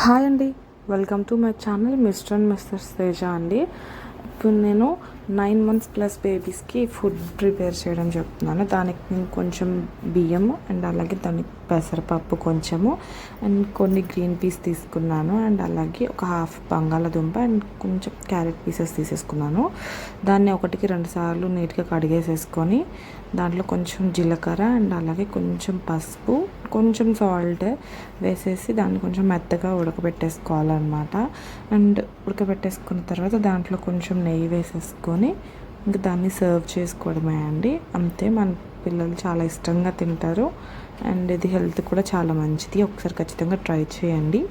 Hi అండి. Welcome to my channel mister and mister Teja అండి. ఇప్పుడు నేను నైన్ మంత్స్ ప్లస్ బేబీస్కి ఫుడ్ ప్రిపేర్ చేయడం చెప్తున్నాను. దానికి నేను కొంచెం బియ్యము అండ్ అలాగే దానికి పెసరపప్పు కొంచెము అండ్ కొన్ని గ్రీన్ పీస్ తీసుకున్నాను అండ్ అలాగే ఒక హాఫ్ బంగాళదుంప అండ్ కొంచెం క్యారెట్ పీసెస్ తీసేసుకున్నాను. దాన్ని ఒకటికి రెండు సార్లు నీట్గా కడిగేసేసుకొని దాంట్లో కొంచెం జీలకర్ర అండ్ అలాగే కొంచెం పసుపు కొంచెం సాల్ట్ వేసేసి దాన్ని కొంచెం మెత్తగా ఉడకబెట్టేసుకోవాలన్నమాట. అండ్ ఉడకబెట్టేసుకున్న తర్వాత దాంట్లో కొంచెం నెయ్యి వేసేసుకొని ఇంకా దాన్ని సర్వ్ చేసుకోవడమే అండి. అంతే మన పిల్లలు చాలా ఇష్టంగా తింటారు. అండ్ ఇది హెల్త్ కూడా చాలా మంచిది. ఒకసారి ఖచ్చితంగా ట్రై చేయండి.